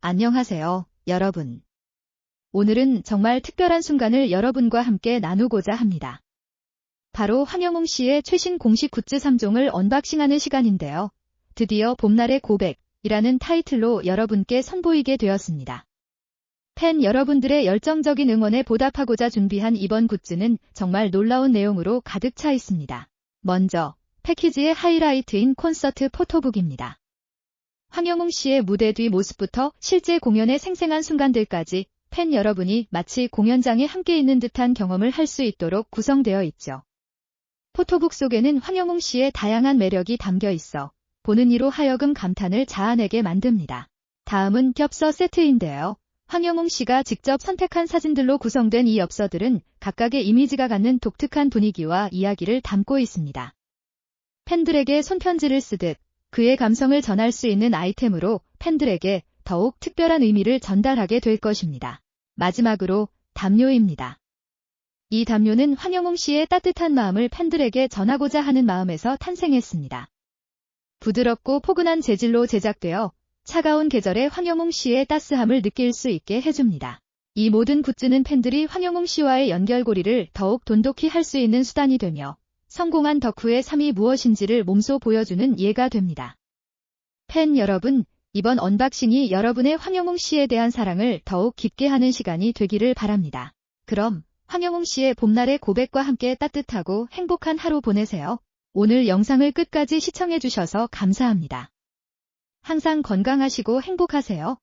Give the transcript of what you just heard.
안녕하세요, 여러분. 오늘은 정말 특별한 순간을 여러분과 함께 나누고자 합니다. 바로 황영웅 씨의 최신 공식 굿즈 3종을 언박싱하는 시간인데요. 드디어 봄날의 고백이라는 타이틀로 여러분께 선보이게 되었습니다. 팬 여러분들의 열정적인 응원에 보답하고자 준비한 이번 굿즈는 정말 놀라운 내용으로 가득 차 있습니다. 먼저 패키지의 하이라이트인 콘서트 포토북입니다. 황영웅 씨의 무대 뒤 모습부터 실제 공연의 생생한 순간들까지 팬 여러분이 마치 공연장에 함께 있는 듯한 경험을 할 수 있도록 구성되어 있죠. 포토북 속에는 황영웅 씨의 다양한 매력이 담겨 있어 보는 이로 하여금 감탄을 자아내게 만듭니다. 다음은 겹서 세트인데요. 황영웅 씨가 직접 선택한 사진들로 구성된 이 엽서들은 각각의 이미지가 갖는 독특한 분위기와 이야기를 담고 있습니다. 팬들에게 손편지를 쓰듯 그의 감성을 전할 수 있는 아이템으로 팬들에게 더욱 특별한 의미를 전달하게 될 것입니다. 마지막으로 담요입니다. 이 담요는 황영웅 씨의 따뜻한 마음을 팬들에게 전하고자 하는 마음에서 탄생했습니다. 부드럽고 포근한 재질로 제작되어 차가운 계절에 황영웅 씨의 따스함을 느낄 수 있게 해줍니다. 이 모든 굿즈는 팬들이 황영웅 씨와의 연결고리를 더욱 돈독히 할 수 있는 수단이 되며 성공한 덕후의 삶이 무엇인지를 몸소 보여주는 예가 됩니다. 팬 여러분, 이번 언박싱이 여러분의 황영웅 씨에 대한 사랑을 더욱 깊게 하는 시간이 되기를 바랍니다. 그럼 황영웅 씨의 봄날의 고백과 함께 따뜻하고 행복한 하루 보내세요. 오늘 영상을 끝까지 시청해주셔서 감사합니다. 항상 건강하시고 행복하세요.